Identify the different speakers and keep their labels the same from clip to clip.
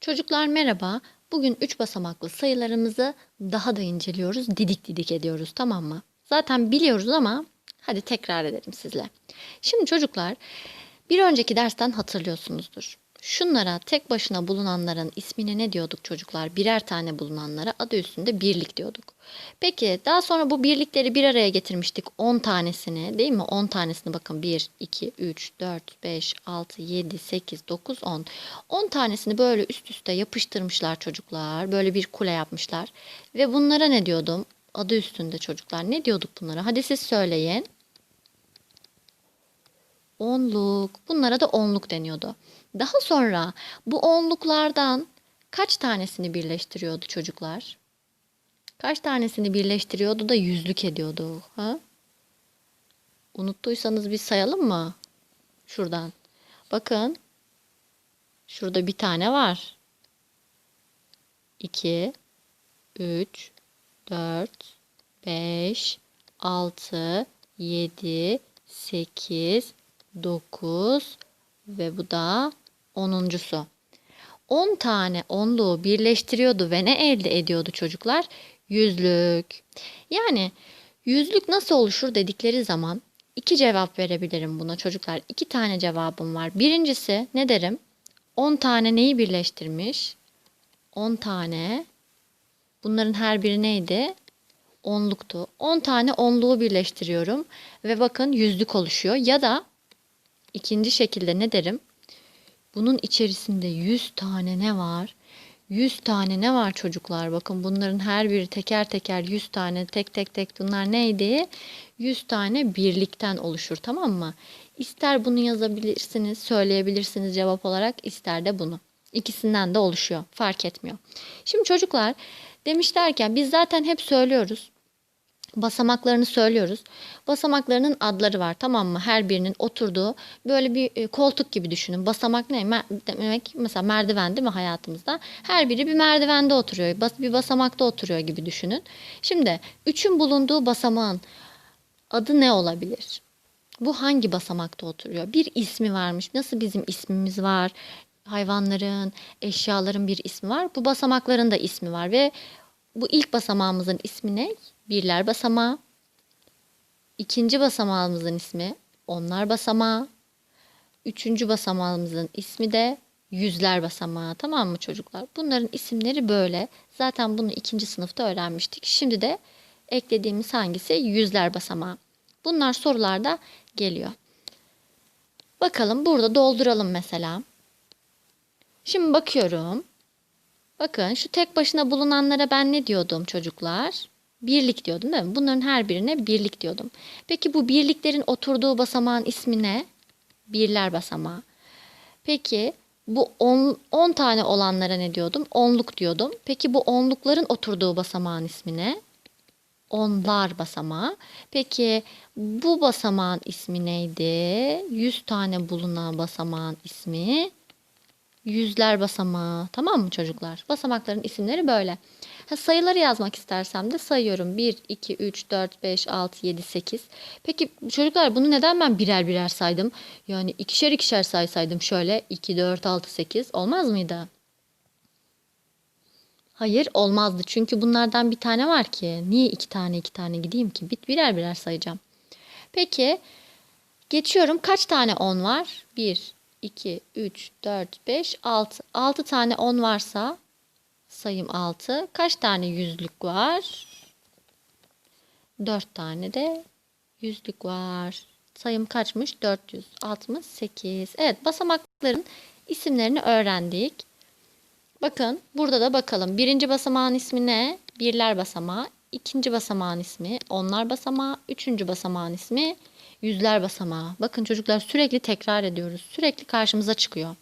Speaker 1: Çocuklar merhaba. Bugün 3 basamaklı sayılarımızı daha da inceliyoruz. Didik didik ediyoruz tamam mı? Zaten biliyoruz ama hadi tekrar edelim sizle. Şimdi çocuklar bir önceki dersten hatırlıyorsunuzdur. Şunlara tek başına bulunanların ismine ne diyorduk çocuklar? Birer tane bulunanlara adı üstünde birlik diyorduk. Peki daha sonra bu birlikleri bir araya getirmiştik 10 tanesini değil mi? 10 tanesini bakın 1, 2, 3, 4, 5, 6, 7, 8, 9, 10. 10 tanesini böyle üst üste yapıştırmışlar çocuklar. Böyle bir kule yapmışlar. Ve bunlara ne diyordum? Adı üstünde çocuklar. Ne diyorduk bunlara? Hadi siz söyleyin. Onluk. Bunlara da onluk deniyordu. Daha sonra bu onluklardan kaç tanesini birleştiriyordu çocuklar? Kaç tanesini birleştiriyordu da yüzlük ediyordu? Ha? Unuttuysanız bir sayalım mı? Şuradan. Bakın. Şurada bir tane var. 2 3 4 5 6 7 8 9 ve bu da onuncusu. 10 tane onluğu birleştiriyordu ve ne elde ediyordu çocuklar? Yüzlük. Yani yüzlük nasıl oluşur dedikleri zaman iki cevap verebilirim buna çocuklar. İki tane cevabım var. Birincisi ne derim? 10 tane neyi birleştirmiş? 10 tane. Bunların her biri neydi? Onluktu. 10 tane onluğu birleştiriyorum ve bakın yüzlük oluşuyor. Ya da ikinci şekilde ne derim? Bunun içerisinde 100 tane ne var? 100 tane ne var çocuklar? Bakın bunların her biri teker teker 100 tane tek tek tek bunlar neydi? 100 tane birlikten oluşur tamam mı? İster bunu yazabilirsiniz, söyleyebilirsiniz cevap olarak, ister de bunu. İkisinden de oluşuyor. Fark etmiyor. Şimdi çocuklar demişlerken biz zaten hep söylüyoruz basamaklarını söylüyoruz. Basamaklarının adları var tamam mı? Her birinin oturduğu böyle bir e, koltuk gibi düşünün. Basamak ne? Demek mesela merdiven değil mi hayatımızda? Her biri bir merdivende oturuyor. Bir basamakta oturuyor gibi düşünün. Şimdi üçün bulunduğu basamağın adı ne olabilir? Bu hangi basamakta oturuyor? Bir ismi varmış. Nasıl bizim ismimiz var? Hayvanların, eşyaların bir ismi var. Bu basamakların da ismi var ve bu ilk basamağımızın ismi ne? Birler basamağı. İkinci basamağımızın ismi onlar basamağı. Üçüncü basamağımızın ismi de yüzler basamağı. Tamam mı çocuklar? Bunların isimleri böyle. Zaten bunu ikinci sınıfta öğrenmiştik. Şimdi de eklediğimiz hangisi? Yüzler basamağı. Bunlar sorularda geliyor. Bakalım burada dolduralım mesela. Şimdi bakıyorum. Bakın şu tek başına bulunanlara ben ne diyordum çocuklar? Birlik diyordum değil mi? Bunların her birine birlik diyordum. Peki bu birliklerin oturduğu basamağın ismi ne? Birler basamağı. Peki bu 10 tane olanlara ne diyordum? Onluk diyordum. Peki bu onlukların oturduğu basamağın ismi ne? Onlar basamağı. Peki bu basamağın ismi neydi? 100 tane bulunan basamağın ismi yüzler basamağı. Tamam mı çocuklar? Basamakların isimleri böyle. Ha, sayıları yazmak istersem de sayıyorum. 1, 2, 3, 4, 5, 6, 7, 8. Peki çocuklar bunu neden ben birer birer saydım? Yani ikişer ikişer saysaydım şöyle 2, 4, 6, 8 olmaz mıydı? Hayır olmazdı. Çünkü bunlardan bir tane var ki. Niye iki tane iki tane gideyim ki? Bit birer birer sayacağım. Peki geçiyorum. Kaç tane 10 var? 1, 2, 3, 4, 5, 6. 6 tane 10 varsa sayım 6. Kaç tane yüzlük var? 4 tane de yüzlük var. Sayım kaçmış? 468. Evet basamakların isimlerini öğrendik. Bakın burada da bakalım. Birinci basamağın ismi ne? Birler basamağı. İkinci basamağın ismi onlar basamağı. Üçüncü basamağın ismi yüzler basamağı. Bakın çocuklar sürekli tekrar ediyoruz. Sürekli karşımıza çıkıyor.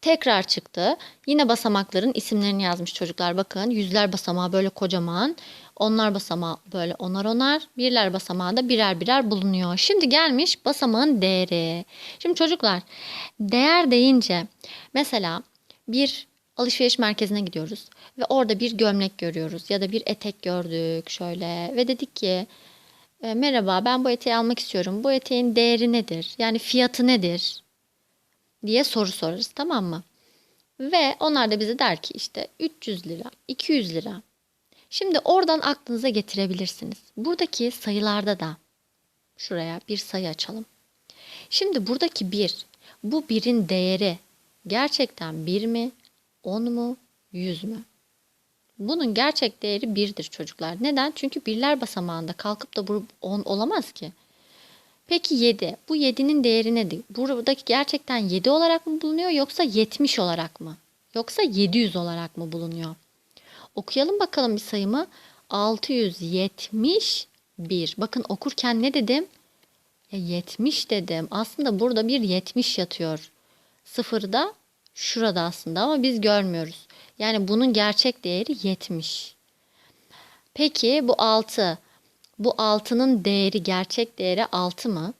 Speaker 1: Tekrar çıktı. Yine basamakların isimlerini yazmış çocuklar. Bakın yüzler basamağı böyle kocaman. Onlar basamağı böyle onar onar. Birler basamağı da birer birer bulunuyor. Şimdi gelmiş basamağın değeri. Şimdi çocuklar değer deyince mesela bir alışveriş merkezine gidiyoruz ve orada bir gömlek görüyoruz ya da bir etek gördük şöyle ve dedik ki e, merhaba ben bu eteği almak istiyorum. Bu eteğin değeri nedir? Yani fiyatı nedir? diye soru sorarız tamam mı? Ve onlar da bize der ki işte 300 lira, 200 lira. Şimdi oradan aklınıza getirebilirsiniz. Buradaki sayılarda da şuraya bir sayı açalım. Şimdi buradaki bir, bu birin değeri gerçekten bir mi, 10 mu, 100 mü? Bunun gerçek değeri birdir çocuklar. Neden? Çünkü birler basamağında kalkıp da bu 10 olamaz ki. Peki 7. Bu 7'nin değeri nedir? Buradaki gerçekten 7 olarak mı bulunuyor yoksa 70 olarak mı? Yoksa 700 olarak mı bulunuyor? Okuyalım bakalım bir sayımı. 671. Bakın okurken ne dedim? E, 70 dedim. Aslında burada bir 70 yatıyor. Sıfırda şurada aslında ama biz görmüyoruz. Yani bunun gerçek değeri 70. Peki bu 6. Bu 6'nın değeri gerçek değeri 6 mı?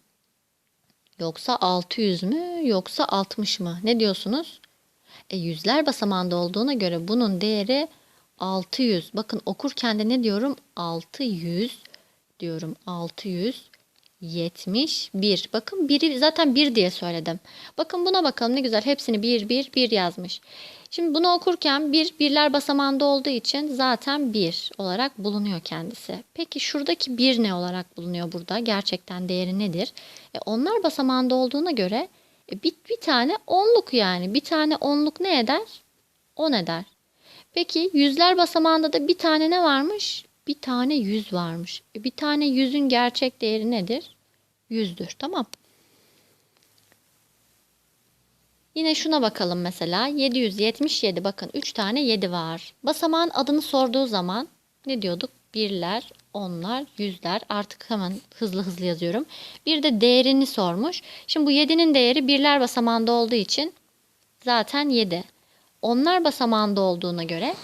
Speaker 1: Yoksa 600 mü yoksa 60 mı? Ne diyorsunuz? E yüzler basamağında olduğuna göre bunun değeri 600. Bakın okurken de ne diyorum? 600 diyorum. 671. Bakın biri zaten 1 diye söyledim. Bakın buna bakalım ne güzel. Hepsini 1 1 1 yazmış. Şimdi bunu okurken bir birler basamağında olduğu için zaten 1 olarak bulunuyor kendisi. Peki şuradaki 1 ne olarak bulunuyor burada? Gerçekten değeri nedir? E onlar basamağında olduğuna göre e bir, bir tane onluk yani. Bir tane onluk ne eder? 10 eder. Peki yüzler basamağında da bir tane ne varmış? Bir tane yüz varmış. E bir tane yüzün gerçek değeri nedir? Yüzdür. Tamam. Yine şuna bakalım mesela. 777 bakın 3 tane 7 var. Basamağın adını sorduğu zaman ne diyorduk? Birler, onlar, yüzler. Artık hemen hızlı hızlı yazıyorum. Bir de değerini sormuş. Şimdi bu 7'nin değeri birler basamağında olduğu için zaten 7. Onlar basamağında olduğuna göre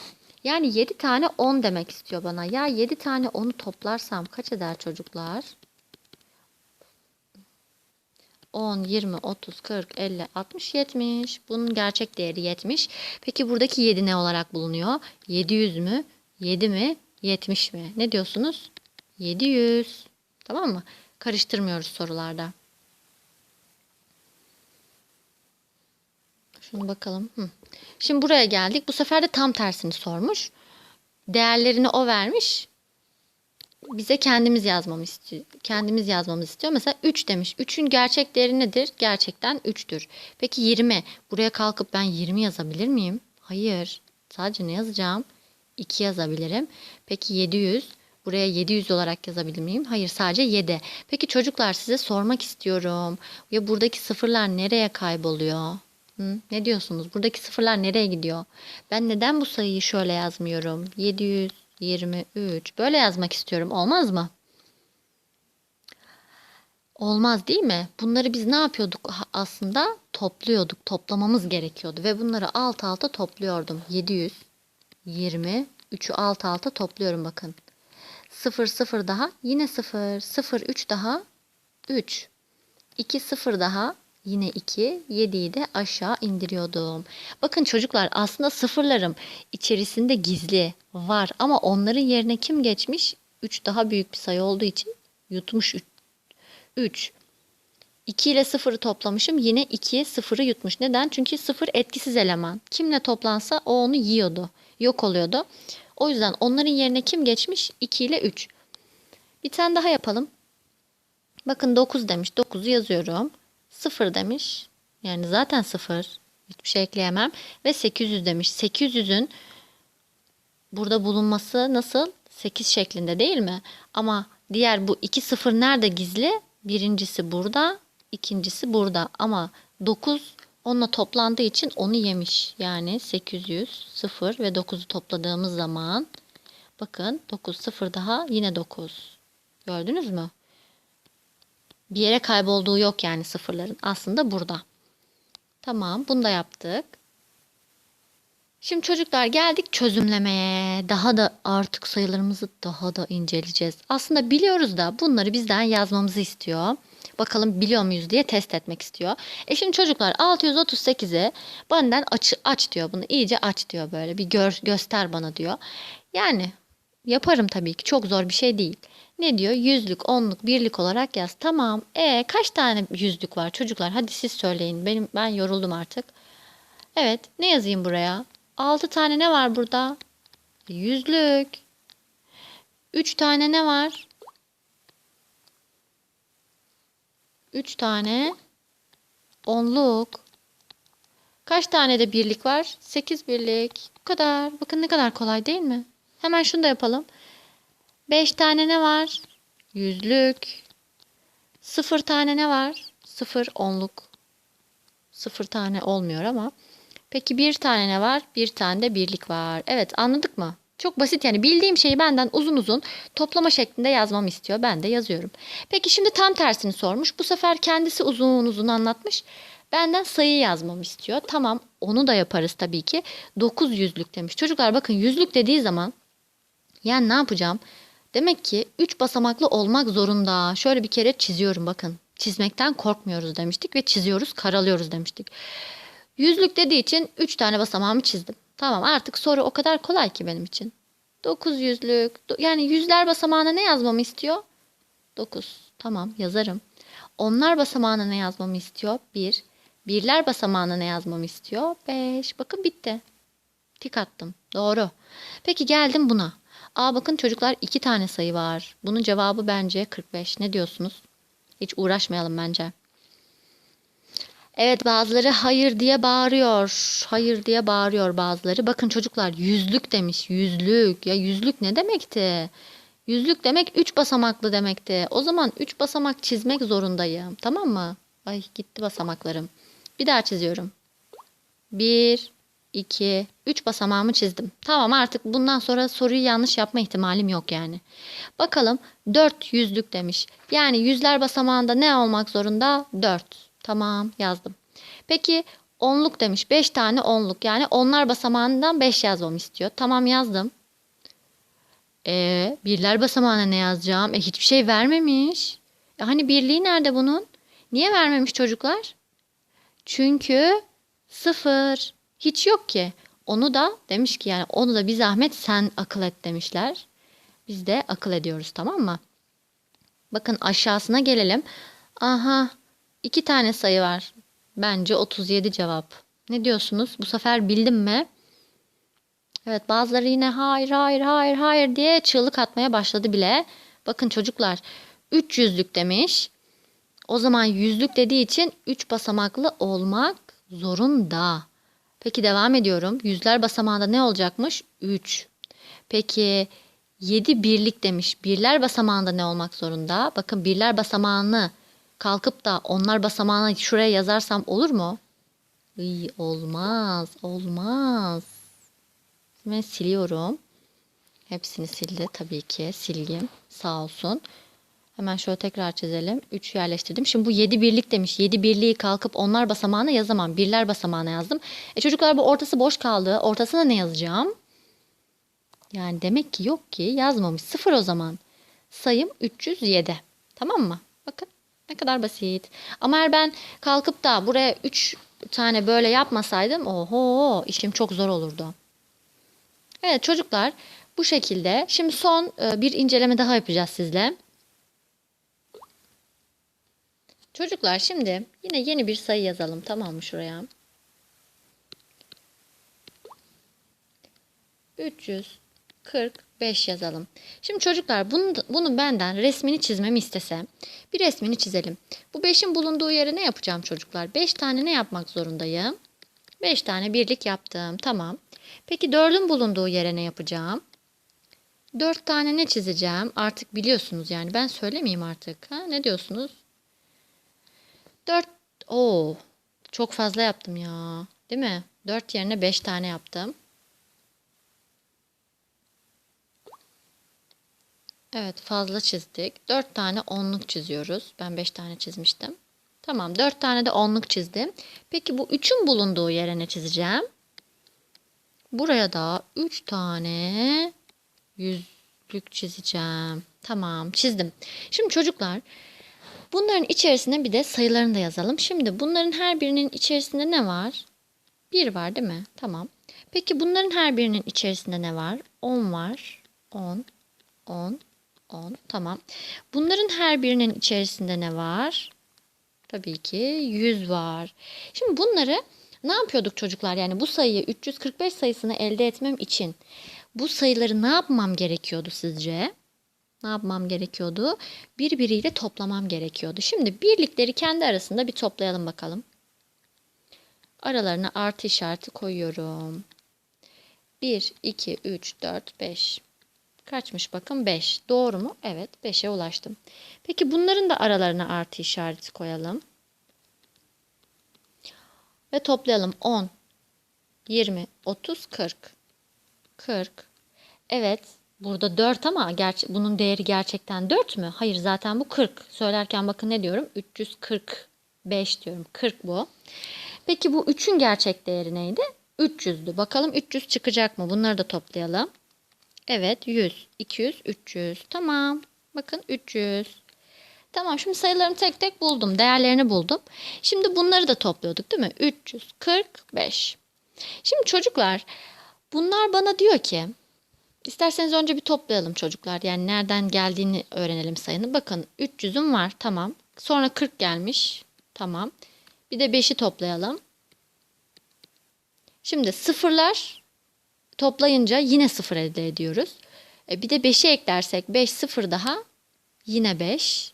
Speaker 1: yani 7 tane 10 demek istiyor bana. Ya 7 tane 10'u toplarsam kaç eder çocuklar? 10, 20, 30, 40, 50, 60, 70. Bunun gerçek değeri 70. Peki buradaki 7 ne olarak bulunuyor? 700 mü? 7 mi? 70 mi? Ne diyorsunuz? 700. Tamam mı? Karıştırmıyoruz sorularda. Şunu bakalım. Şimdi buraya geldik. Bu sefer de tam tersini sormuş. Değerlerini o vermiş. Bize kendimiz yazmamız istiyor. Kendimiz yazmamız istiyor. Mesela 3 demiş. 3'ün gerçek değeri nedir? Gerçekten 3'tür. Peki 20. Buraya kalkıp ben 20 yazabilir miyim? Hayır. Sadece ne yazacağım? 2 yazabilirim. Peki 700. Buraya 700 olarak yazabilir miyim? Hayır sadece 7. Peki çocuklar size sormak istiyorum. Ya buradaki sıfırlar nereye kayboluyor? Hı, ne diyorsunuz? Buradaki sıfırlar nereye gidiyor? Ben neden bu sayıyı şöyle yazmıyorum? 723. Böyle yazmak istiyorum. Olmaz mı? Olmaz değil mi? Bunları biz ne yapıyorduk aslında? Topluyorduk. Toplamamız gerekiyordu. Ve bunları alt alta topluyordum. 700, 20, 3'ü alt alta topluyorum bakın. 0, 0 daha yine 0, 0, 3 daha 3. 2, 0 daha Yine 2, 7'yi de aşağı indiriyordum. Bakın çocuklar aslında sıfırlarım içerisinde gizli var ama onların yerine kim geçmiş? 3 daha büyük bir sayı olduğu için yutmuş 3. 2 ile 0'ı toplamışım yine 2 0'ı yutmuş. Neden? Çünkü 0 etkisiz eleman. Kimle toplansa o onu yiyordu. Yok oluyordu. O yüzden onların yerine kim geçmiş? 2 ile 3. Bir tane daha yapalım. Bakın 9 demiş. 9'u yazıyorum. 0 demiş. Yani zaten 0. Hiçbir şey ekleyemem. Ve 800 demiş. 800'ün burada bulunması nasıl? 8 şeklinde değil mi? Ama diğer bu iki sıfır nerede gizli? Birincisi burada, ikincisi burada. Ama 9 onunla toplandığı için onu yemiş. Yani 800, 0 ve 9'u topladığımız zaman bakın 9, 0 daha yine 9. Gördünüz mü? Bir yere kaybolduğu yok yani sıfırların. Aslında burada. Tamam bunu da yaptık. Şimdi çocuklar geldik çözümlemeye. Daha da artık sayılarımızı daha da inceleyeceğiz. Aslında biliyoruz da bunları bizden yazmamızı istiyor. Bakalım biliyor muyuz diye test etmek istiyor. E şimdi çocuklar 638'i benden aç, aç diyor bunu. iyice aç diyor böyle. Bir gör, göster bana diyor. Yani yaparım tabii ki. Çok zor bir şey değil. Ne diyor? Yüzlük, onluk, birlik olarak yaz. Tamam. E kaç tane yüzlük var çocuklar? Hadi siz söyleyin. Benim ben yoruldum artık. Evet ne yazayım buraya? 6 tane ne var burada? Yüzlük. 3 tane ne var? 3 tane onluk. Kaç tane de birlik var? 8 birlik. Bu kadar. Bakın ne kadar kolay değil mi? Hemen şunu da yapalım. 5 tane ne var? Yüzlük. 0 tane ne var? 0 onluk. 0 tane olmuyor ama. Peki bir tane ne var? Bir tane de birlik var. Evet anladık mı? Çok basit yani bildiğim şeyi benden uzun uzun toplama şeklinde yazmamı istiyor. Ben de yazıyorum. Peki şimdi tam tersini sormuş. Bu sefer kendisi uzun uzun anlatmış. Benden sayı yazmamı istiyor. Tamam onu da yaparız tabii ki. 9 yüzlük demiş. Çocuklar bakın yüzlük dediği zaman yani ne yapacağım? Demek ki 3 basamaklı olmak zorunda. Şöyle bir kere çiziyorum bakın. Çizmekten korkmuyoruz demiştik ve çiziyoruz, karalıyoruz demiştik. Yüzlük dediği için 3 tane basamağımı çizdim. Tamam artık soru o kadar kolay ki benim için. 9 yüzlük. Yani yüzler basamağına ne yazmamı istiyor? 9. Tamam yazarım. Onlar basamağına ne yazmamı istiyor? 1. Birler basamağına ne yazmamı istiyor? 5. Bakın bitti. Tik attım. Doğru. Peki geldim buna. Aa bakın çocuklar iki tane sayı var. Bunun cevabı bence 45. Ne diyorsunuz? Hiç uğraşmayalım bence. Evet bazıları hayır diye bağırıyor. Hayır diye bağırıyor bazıları. Bakın çocuklar yüzlük demiş. Yüzlük. Ya yüzlük ne demekti? Yüzlük demek üç basamaklı demekti. O zaman üç basamak çizmek zorundayım. Tamam mı? Ay gitti basamaklarım. Bir daha çiziyorum. Bir, iki, üç basamağımı çizdim. Tamam artık bundan sonra soruyu yanlış yapma ihtimalim yok yani. Bakalım dört yüzlük demiş. Yani yüzler basamağında ne olmak zorunda? Dört. Tamam yazdım. Peki onluk demiş. Beş tane onluk. Yani onlar basamağından beş yazmamı istiyor. Tamam yazdım. E, birler basamağına ne yazacağım? E, hiçbir şey vermemiş. E, hani birliği nerede bunun? Niye vermemiş çocuklar? Çünkü sıfır. Hiç yok ki. Onu da demiş ki yani onu da bir zahmet sen akıl et demişler. Biz de akıl ediyoruz tamam mı? Bakın aşağısına gelelim. Aha iki tane sayı var. Bence 37 cevap. Ne diyorsunuz? Bu sefer bildim mi? Evet bazıları yine hayır hayır hayır hayır diye çığlık atmaya başladı bile. Bakın çocuklar 300'lük demiş. O zaman yüzlük dediği için 3 basamaklı olmak zorunda. Peki devam ediyorum. Yüzler basamağında ne olacakmış? 3. Peki 7 birlik demiş. Birler basamağında ne olmak zorunda? Bakın birler basamağını kalkıp da onlar basamağına şuraya yazarsam olur mu? Iy, olmaz, olmaz. Ben siliyorum. Hepsini sildi tabii ki. Silgim sağ olsun. Hemen şöyle tekrar çizelim. 3 yerleştirdim. Şimdi bu 7 birlik demiş. 7 birliği kalkıp onlar basamağına yazamam. Birler basamağına yazdım. E çocuklar bu ortası boş kaldı. Ortasına ne yazacağım? Yani demek ki yok ki yazmamış. Sıfır o zaman. Sayım 307. Tamam mı? Bakın ne kadar basit. Ama eğer ben kalkıp da buraya 3 tane böyle yapmasaydım oho işim çok zor olurdu. Evet çocuklar bu şekilde. Şimdi son e, bir inceleme daha yapacağız sizle. Çocuklar şimdi yine yeni bir sayı yazalım tamam mı şuraya? 345 yazalım. Şimdi çocuklar bunu, bunu benden resmini çizmemi istese bir resmini çizelim. Bu 5'in bulunduğu yere ne yapacağım çocuklar? 5 tane ne yapmak zorundayım? 5 tane birlik yaptım. Tamam. Peki 4'ün bulunduğu yere ne yapacağım? 4 tane ne çizeceğim? Artık biliyorsunuz yani. Ben söylemeyeyim artık. Ha, ne diyorsunuz? 4 Oo. Çok fazla yaptım ya. Değil mi? 4 yerine 5 tane yaptım. Evet fazla çizdik. 4 tane onluk çiziyoruz. Ben 5 tane çizmiştim. Tamam 4 tane de onluk çizdim. Peki bu 3'ün bulunduğu yere ne çizeceğim? Buraya da 3 tane yüzlük çizeceğim. Tamam çizdim. Şimdi çocuklar bunların içerisine bir de sayılarını da yazalım. Şimdi bunların her birinin içerisinde ne var? 1 var değil mi? Tamam. Peki bunların her birinin içerisinde ne var? 10 var. 10, 10, 10. Tamam. Bunların her birinin içerisinde ne var? Tabii ki 100 var. Şimdi bunları Ne yapıyorduk çocuklar? Yani bu sayıyı 345 sayısını elde etmem için bu sayıları ne yapmam gerekiyordu sizce? Ne yapmam gerekiyordu? Birbiriyle toplamam gerekiyordu. Şimdi birlikleri kendi arasında bir toplayalım bakalım. Aralarına artı işareti koyuyorum. 1, 2, 3, 4, 5. Kaçmış bakın 5. Doğru mu? Evet 5'e ulaştım. Peki bunların da aralarına artı işareti koyalım. Ve toplayalım 10, 20, 30, 40. 40. Evet burada 4 ama bunun değeri gerçekten 4 mü? Hayır zaten bu 40. Söylerken bakın ne diyorum? 345 diyorum. 40 bu. Peki bu 3'ün gerçek değeri neydi? 300'dü. Bakalım 300 çıkacak mı? Bunları da toplayalım. Evet 100, 200, 300. Tamam. Bakın 300. Tamam şimdi sayılarını tek tek buldum. Değerlerini buldum. Şimdi bunları da topluyorduk değil mi? 345. Şimdi çocuklar bunlar bana diyor ki isterseniz önce bir toplayalım çocuklar. Yani nereden geldiğini öğrenelim sayını. Bakın 300'üm var tamam. Sonra 40 gelmiş. Tamam. Bir de 5'i toplayalım. Şimdi sıfırlar toplayınca yine sıfır elde ediyoruz. E bir de 5'i eklersek 5 sıfır daha yine 5.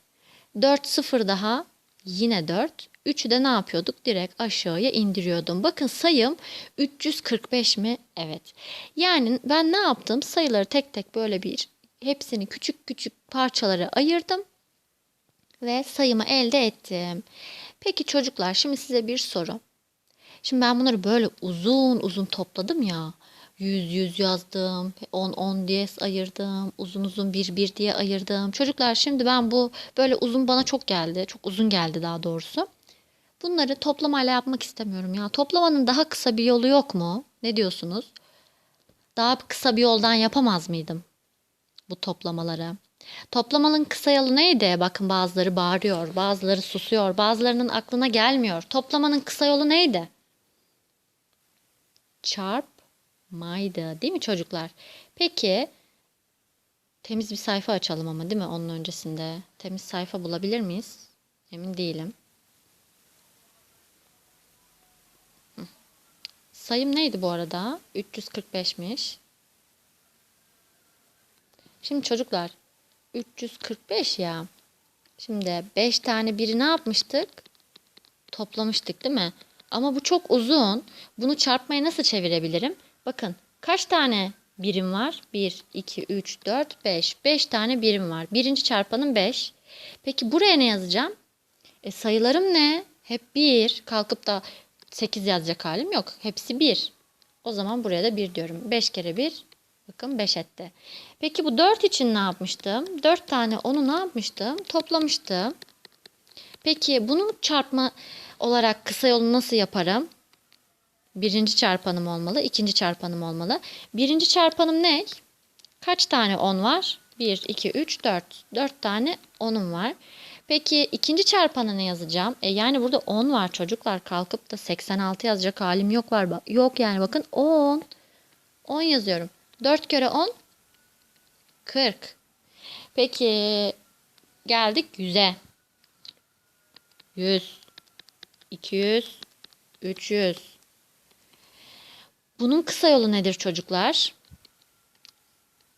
Speaker 1: 4 sıfır daha yine 4. 3'ü de ne yapıyorduk? Direkt aşağıya indiriyordum. Bakın sayım 345 mi? Evet. Yani ben ne yaptım? Sayıları tek tek böyle bir hepsini küçük küçük parçalara ayırdım ve sayımı elde ettim. Peki çocuklar şimdi size bir soru. Şimdi ben bunları böyle uzun uzun topladım ya. 100 100 yazdım, 10 10 diye ayırdım, uzun uzun 1 1 diye ayırdım. Çocuklar şimdi ben bu böyle uzun bana çok geldi. Çok uzun geldi daha doğrusu. Bunları toplamayla yapmak istemiyorum ya. Toplamanın daha kısa bir yolu yok mu? Ne diyorsunuz? Daha kısa bir yoldan yapamaz mıydım bu toplamaları? Toplamanın kısa yolu neydi? Bakın bazıları bağırıyor, bazıları susuyor, bazılarının aklına gelmiyor. Toplamanın kısa yolu neydi? Çarpmaydı, değil mi çocuklar? Peki temiz bir sayfa açalım ama değil mi onun öncesinde? Temiz sayfa bulabilir miyiz? Emin değilim. Sayım neydi bu arada? 345'miş. Şimdi çocuklar 345 ya. Şimdi 5 tane biri ne yapmıştık? Toplamıştık değil mi? Ama bu çok uzun. Bunu çarpmaya nasıl çevirebilirim? Bakın kaç tane birim var? 1, 2, 3, 4, 5. 5 tane birim var. Birinci çarpanım 5. Peki buraya ne yazacağım? E, sayılarım ne? Hep 1. Kalkıp da 8 yazacak halim yok. Hepsi 1. O zaman buraya da 1 diyorum. 5 kere 1 Bakın 5 etti. Peki bu 4 için ne yapmıştım? 4 tane onu ne yapmıştım? Toplamıştım. Peki bunu çarpma olarak kısa yolu nasıl yaparım? Birinci çarpanım olmalı, ikinci çarpanım olmalı. Birinci çarpanım ne? Kaç tane 10 var? 1, 2, 3, 4. 4 tane 10'um var. Peki ikinci çarpanı ne yazacağım? E yani burada 10 var çocuklar. Kalkıp da 86 yazacak halim yok var. Yok yani bakın 10. 10 yazıyorum. 4 kere 10 40. Peki geldik 100'e. 100 200 300 Bunun kısa yolu nedir çocuklar?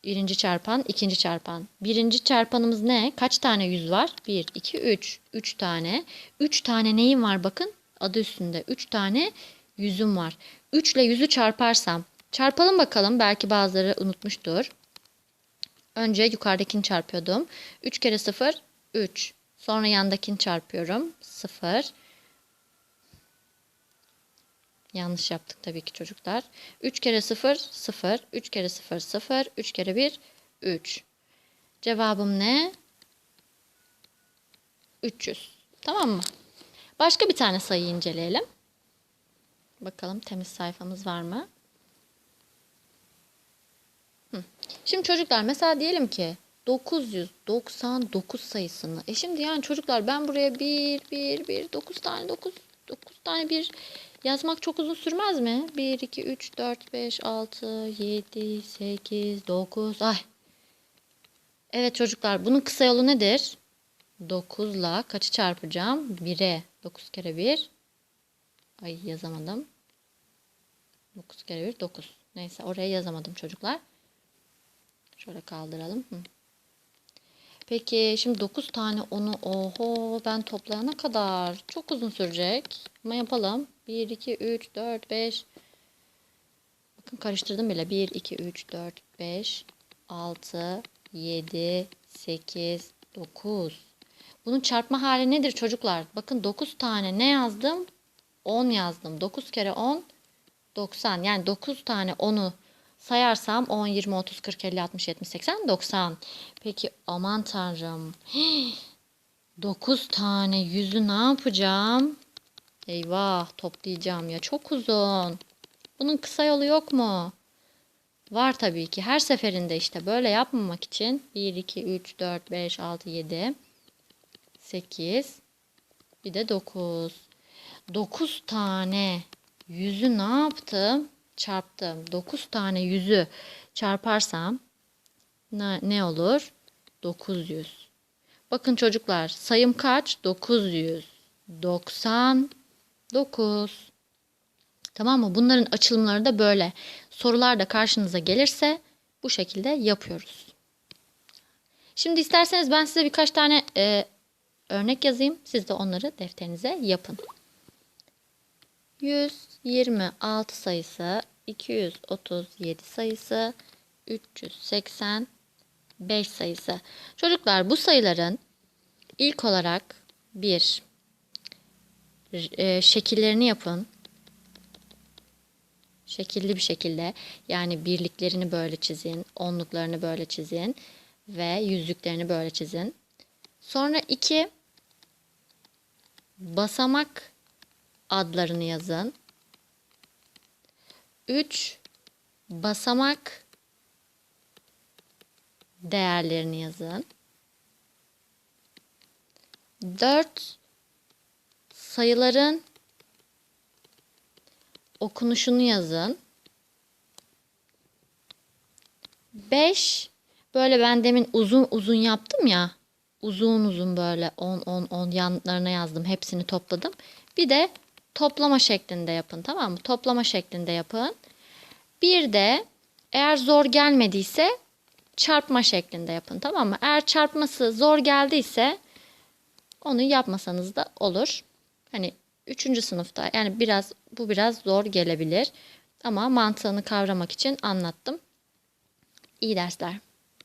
Speaker 1: Birinci çarpan, ikinci çarpan. Birinci çarpanımız ne? Kaç tane yüz var? 1, 2, 3. 3 tane. 3 tane neyim var bakın? Adı üstünde. 3 tane yüzüm var. 3 ile yüzü çarparsam Çarpalım bakalım. Belki bazıları unutmuştur. Önce yukarıdakini çarpıyordum. 3 kere 0 3. Sonra yandakini çarpıyorum. 0. Yanlış yaptık tabii ki çocuklar. 3 kere 0 0. 3 kere 0 0. 3 kere 1 3. Cevabım ne? 300. Tamam mı? Başka bir tane sayı inceleyelim. Bakalım temiz sayfamız var mı? Şimdi çocuklar mesela diyelim ki 999 sayısını. E şimdi yani çocuklar ben buraya 1 1 1 9 tane 9 9 tane bir yazmak çok uzun sürmez mi? 1 2 3 4 5 6 7 8 9 ay. Evet çocuklar bunun kısa yolu nedir? 9 ile kaçı çarpacağım? 1'e. 9 kere 1. Ay yazamadım. 9 kere 1 9. Neyse oraya yazamadım çocuklar. Şöyle kaldıralım. Hı. Peki şimdi 9 tane onu oho ben toplayana kadar çok uzun sürecek. Ama yapalım. 1, 2, 3, 4, 5. Bakın karıştırdım bile. 1, 2, 3, 4, 5, 6, 7, 8, 9. Bunun çarpma hali nedir çocuklar? Bakın 9 tane ne yazdım? 10 yazdım. 9 kere 10 90. Yani 9 tane 10'u sayarsam 10, 20, 30, 40, 50, 60, 70, 80, 90. Peki aman tanrım. 9 tane yüzü ne yapacağım? Eyvah toplayacağım ya çok uzun. Bunun kısa yolu yok mu? Var tabii ki. Her seferinde işte böyle yapmamak için 1, 2, 3, 4, 5, 6, 7, 8, bir de 9. 9 tane yüzü ne yaptım? Çarptım. 9 tane yüzü çarparsam ne, ne olur? 900. Bakın çocuklar sayım kaç? 999. Tamam mı? Bunların açılımları da böyle. Sorular da karşınıza gelirse bu şekilde yapıyoruz. Şimdi isterseniz ben size birkaç tane e, örnek yazayım. Siz de onları defterinize yapın. 126 sayısı, 237 sayısı, 385 sayısı. Çocuklar bu sayıların ilk olarak bir e, şekillerini yapın. Şekilli bir şekilde yani birliklerini böyle çizin, onluklarını böyle çizin ve yüzlüklerini böyle çizin. Sonra iki basamak adlarını yazın. 3 basamak değerlerini yazın. 4 sayıların okunuşunu yazın. 5 böyle ben demin uzun uzun yaptım ya. Uzun uzun böyle 10 10 10 yanlarına yazdım. Hepsini topladım. Bir de toplama şeklinde yapın tamam mı? Toplama şeklinde yapın. Bir de eğer zor gelmediyse çarpma şeklinde yapın tamam mı? Eğer çarpması zor geldiyse onu yapmasanız da olur. Hani üçüncü sınıfta yani biraz bu biraz zor gelebilir ama mantığını kavramak için anlattım. İyi dersler.